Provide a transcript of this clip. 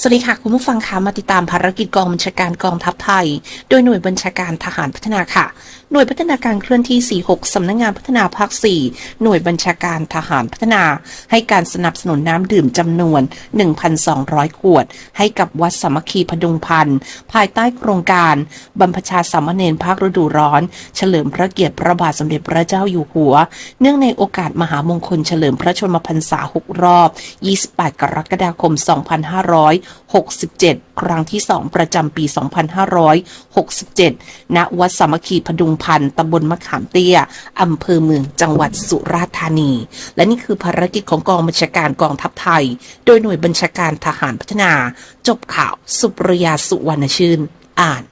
สวัสดีค่ะ คุณผู้ฟังคะมาติดตามภารกิจกองบัญชาการกองทัพไทย โดยหน่วยบัญชาการทหารพัฒนาค่ะ หน่วยพัฒนาการเคลื่อนที่ 46 สำนักงานพัฒนาภาค 4 หน่วยบัญชาการทหารพัฒนา ให้การสนับสนุนน้ำดื่มจำนวน 1,200 ขวด ให้กับวัดสามัคคีพดุงพันธ์ภายใต้โครงการบรรพชาสามเณรภาคฤดูร้อน เฉลิมพระเกียรติพระบาทสมเด็จพระเจ้าอยู่หัว เนื่องในโอกาสมหามงคลเฉลิมพระชนมพรรษา 6 รอบ 28 กรกฎาคม 2500 2567 ครั้งที่ 2 ประจำปี 2567 ณ วัดสามัคคีพดุงพันธ์ตำบลมะขามเตี้ย อำเภอเมืองจังหวัดสุราษฎร์ธานี และนี่คือภารกิจของกองบัญชาการกองทัพไทย โดยหน่วยบัญชาการทหารพัฒนา จบข่าวสุปรยาสุวรรณชื่น อ่าน